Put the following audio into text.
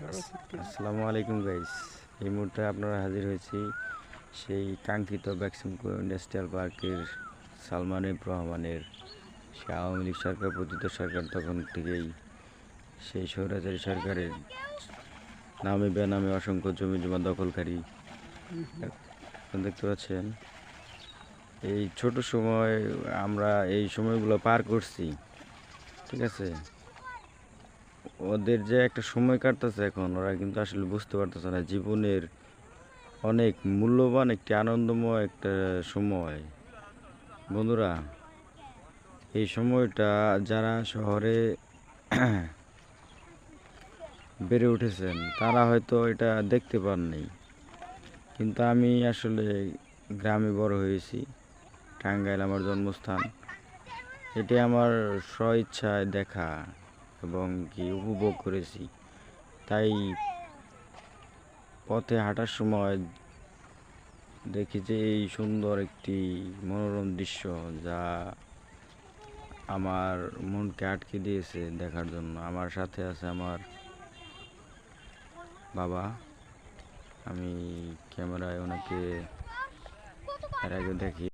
আসসালামু আলাইকুম গাইস এই মুহূর্তে আপনারা হাজির হয়েছি সেই কাঙ্ক্ষিত ব্যাক্সিমকো ইন্ডাস্ট্রিয়াল পার্কের সালমান রহমানের। সে আওয়ামী লীগ সরকার পতিত সরকার তখন থেকেই সেই স্বৈরাচারী সরকারের নামে বেনামে অসংখ্য জমি জমা দখলকারী। দেখতে পাচ্ছেন, এই ছোট সময় আমরা এই সময়গুলো পার করছি, ঠিক আছে? ওদের যে একটা সময় কাটতেছে এখন, ওরা কিন্তু আসলে বুঝতে পারতেছে না জীবনের অনেক মূল্যবান একটি আনন্দময় একটা সময়। বন্ধুরা, এই সময়টা যারা শহরে বেড়ে উঠেছেন, তারা হয়তো এটা দেখতে পাননি। কিন্তু আমি আসলে গ্রামে বড় হয়েছি, টাঙ্গাইল আমার জন্মস্থান। এটি আমার স্বইচ্ছায় দেখা। এবং কি উপভোগ করেছি। তাই পথে হাঁটার সময় দেখি যে এই সুন্দর একটি মনোরম দৃশ্য যা আমার মনকে আটকে দিয়েছে দেখার জন্য। আমার সাথে আছে আমার বাবা। আমি ক্যামেরায় ওনাকে এর আগে দেখি।